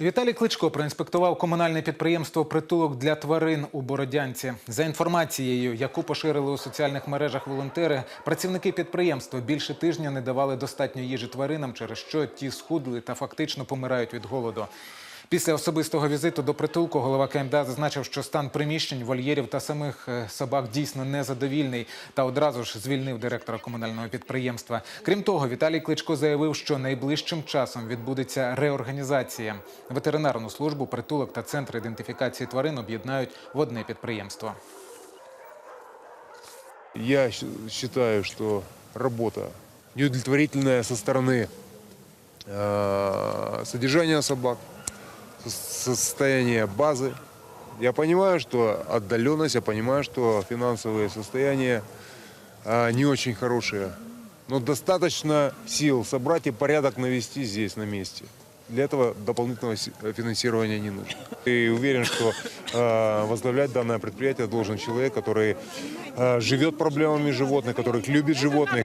Віталій Кличко проінспектував комунальне підприємство Притулок для тварин у Бородянці. За інформацією, яку поширили у соціальних мережах волонтери, працівники підприємства більше тижня не давали достатньо їжі тваринам, через що ті схудли та фактично помирають від голоду. Після особистого візиту до притулку голова КМДА зазначив, що стан приміщень, вольєрів та самих е, собак дійсно незадовільний та одразу ж звільнив директора комунального підприємства. Крім того, Віталій Кличко заявив, що найближчим часом відбудеться реорганізація. Ветеринарну службу, притулок та центр ідентифікації тварин об'єднають в одне підприємство. Я считаю, что работа неудовлетворительная со стороны э, содержания собак, со- состояния базы. Я понимаю, что отдаленность, я понимаю, что финансовые состояния э, не очень хорошие. Но достаточно сил собрать и порядок навести здесь, на месте. Для этого дополнительного си- финансирования не нужно. И уверен, что э, возглавлять данное предприятие должен человек, который э, живет проблемами животных, который любит животных.